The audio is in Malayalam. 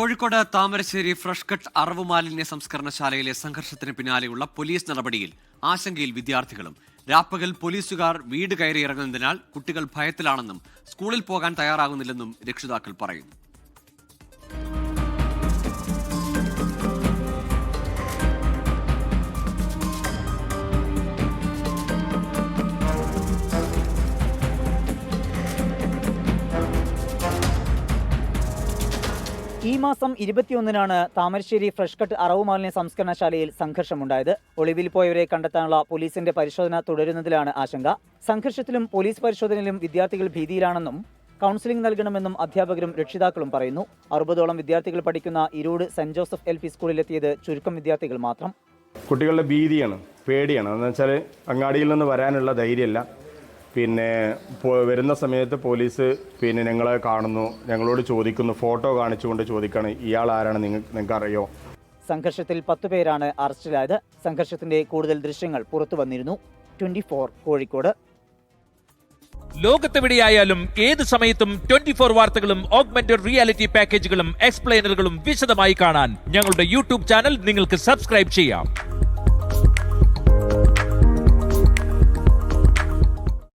കോഴിക്കോട് താമരശ്ശേരി ഫ്രഷ് കട്ട് അറവ് മാലിന്യ സംസ്കരണശാലയിലെ സംഘർഷത്തിന് പിന്നാലെയുള്ള പോലീസ് നടപടിയിൽ ആശങ്കയിൽ വിദ്യാർത്ഥികളും. രാപ്പകൽ പോലീസുകാർ വീട് കയറിയിറങ്ങുന്നതിനാൽ കുട്ടികൾ ഭയത്തിലാണെന്നും സ്കൂളിൽ പോകാൻ തയ്യാറാകുന്നില്ലെന്നും രക്ഷിതാക്കൾ പറയുന്നു. ഈ മാസം ഇരുപത്തിയൊന്നിനാണ് താമരശ്ശേരി ഫ്രഷ് കട്ട് അറവ് മാലിന്യ സംസ്കരണശാലയിൽ സംഘർഷമുണ്ടായത്. ഒളിവിൽ പോയവരെ കണ്ടെത്താനുള്ള പോലീസിന്റെ പരിശോധന തുടരുന്നതിലാണ് ആശങ്ക. സംഘർഷത്തിലും പോലീസ് പരിശോധനയിലും വിദ്യാർത്ഥികൾ ഭീതിയിലാണെന്നും കൗൺസിലിംഗ് നൽകണമെന്നും അധ്യാപകരും രക്ഷിതാക്കളും പറയുന്നു. അറുപതോളം വിദ്യാർത്ഥികൾ പഠിക്കുന്ന Irood saint Joseph L P സ്കൂളിലെത്തിയത് ചുരുക്കം വിദ്യാർത്ഥികൾ മാത്രം. കുട്ടികളുടെ ഭീതിയാണ് പേടിയാണ്. എന്ന് വെച്ചാൽ അങ്ങാടിയിൽ നിന്ന് വരാനുള്ള ധൈര്യമല്ല. പിന്നെ വരുന്ന സമയത്ത് പോലീസ് പിന്നെ ഞങ്ങളെ കാണുന്നു ഞങ്ങളോട് ചോദിക്കുന്നു ഫോട്ടോ കാണിച്ചുകൊണ്ട് ചോദിക്കണം ഇയാൾ ആരാണ് നിങ്ങൾക്ക് നിങ്ങൾക്ക് അറിയോ സംഘർഷത്തിൽ പത്ത് പേരാണ് അറസ്റ്റിലായത്. സംഘർഷത്തിന്റെ കൂടുതൽ ദൃശ്യങ്ങൾ പുറത്തു വന്നിരുന്നു. ട്വന്റി കോഴിക്കോട്. ലോകത്തെവിടെയായാലും ഏത് സമയത്തും ട്വന്റി ഫോർ വാർത്തകളും ഓഗ്മെന്റഡ് റിയാലിറ്റി പാക്കേജുകളും എക്സ്പ്ലെയിനറുകളും വിശദമായി കാണാൻ ഞങ്ങളുടെ യൂട്യൂബ് ചാനൽ നിങ്ങൾക്ക് സബ്സ്ക്രൈബ് ചെയ്യാം.